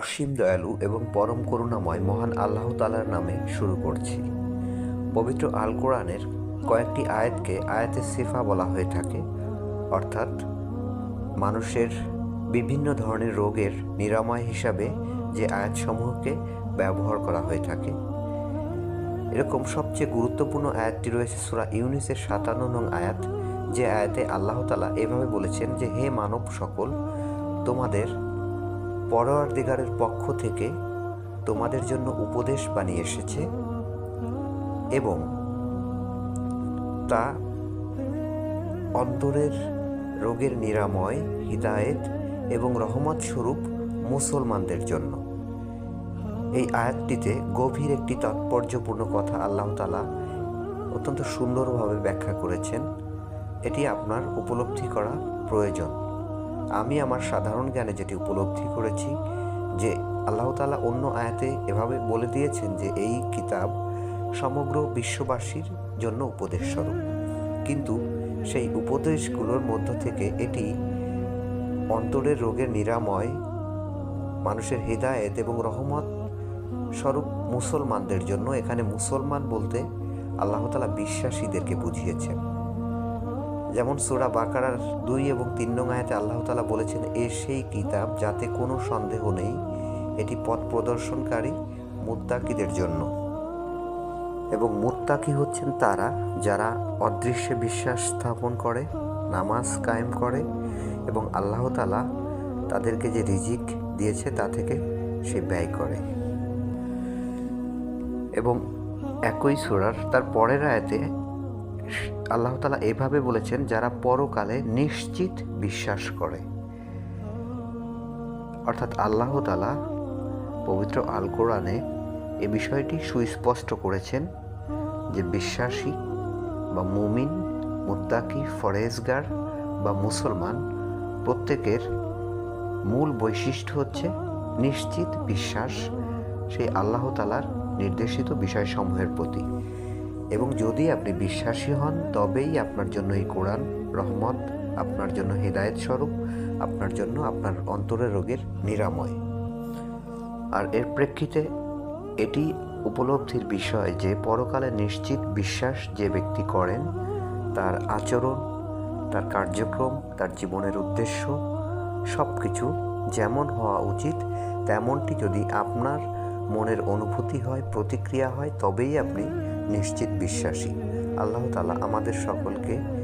অসীম দয়ালু এবং পরম করুণাময় মহান আল্লাহ তালার নামে শুরু করছি। পবিত্র আল কোরআনের কয়েকটি আয়াতকে আয়াতে সিফা বলা হয়ে থাকে, অর্থাৎ মানুষের বিভিন্ন ধরনের রোগের নিরাময় হিসাবে যে আয়াতসমূহকে ব্যবহার করা হয়ে থাকে। এরকম সবচেয়ে গুরুত্বপূর্ণ আয়াতটি রয়েছে সুরা ইউনিসের সাতান্ন নং আয়াত, যে আয়াতে আল্লাহ তালা এভাবে বলেছেন যে, হে মানব সকল, তোমাদের পরোয়ার দিগারের পক্ষ থেকে তোমাদের জন্য উপদেশ বানিয়ে এসেছে এবং তা অন্তরের রোগের নিরাময়, হিদায়েত এবং রহমত স্বরূপ মুসলমানদের জন্য। এই আয়াতটিতে গভীর একটি তাৎপর্যপূর্ণ কথা আল্লাহ তালা অত্যন্ত সুন্দরভাবে ব্যাখ্যা করেছেন। এটি আপনার উপলব্ধি করা প্রয়োজন। আমি আমার সাধারণ জ্ঞানে যেটি উপলব্ধি করেছি, যে আল্লাহ তালা অন্য আয়াতে এভাবে বলে দিয়েছেন যে এই কিতাব সমগ্র বিশ্ববাসীর জন্য উপদেশ স্বরূপ কিন্তু সেই উপদেশগুলোর মধ্য থেকে এটি অন্তরের রোগের নিরাময়, মানুষের হৃদায়ত এবং রহমত স্বরূপ মুসলমানদের জন্য, এখানে মুসলমান বলতে আল্লাহ তালা বিশ্বাসীদেরকে বুঝিয়েছেন। যেমন সুরা বাকারার দুই এবং তিন নং আয়াতে আল্লাহ তালা বলেছেন, এ সেই কিতাব যাতে কোনো সন্দেহ নেই, এটি পথ প্রদর্শনকারী মুত্তাকিদের জন্য। এবং মুত্তাকি হচ্ছেন তারা যারা অদৃশ্যে বিশ্বাস স্থাপন করে, নামাজ কায়েম করে এবং আল্লাহ তালা তাদেরকে যে রিজিক দিয়েছে তা থেকে সে ব্যয় করে। এবং একই সুরার তার পরের আয়াতে আল্লাহ তালা এভাবে বলেছেন, যারা পরকালে নিশ্চিত বিশ্বাস করে। অর্থাৎ আল্লাহ তালা পবিত্র আল কোরআনে এ বিষয়টি সুস্পষ্ট করেছেন যে বিশ্বাসী বা মুমিন, মুত্তাকি, ফরেজগার বা মুসলমান প্রত্যেকের মূল বৈশিষ্ট্য হচ্ছে নিশ্চিত বিশ্বাস, সেই আল্লাহ তালার নির্দেশিত বিষয়সমূহের প্রতি। এবং যদি আপনি বিশ্বাসী হন, তবেই আপনার জন্য এই কোরআন রহমত, আপনার জন্য হৃদায়ত স্বরূপ, আপনার জন্য আপনার অন্তরের রোগের নিরাময়। আর এর প্রেক্ষিতে এটি উপলব্ধির বিষয় যে, পরকালে নিশ্চিত বিশ্বাস যে ব্যক্তি করেন, তার আচরণ, তার কার্যক্রম, তার জীবনের উদ্দেশ্য সব কিছু যেমন হওয়া উচিত, তেমনটি যদি আপনার মনের অনুভূতি হয়, প্রতিক্রিয়া হয়, তবেই আপনি নিশ্চিত বিশ্বাসী। আল্লাহ তালা আমাদের সকলকে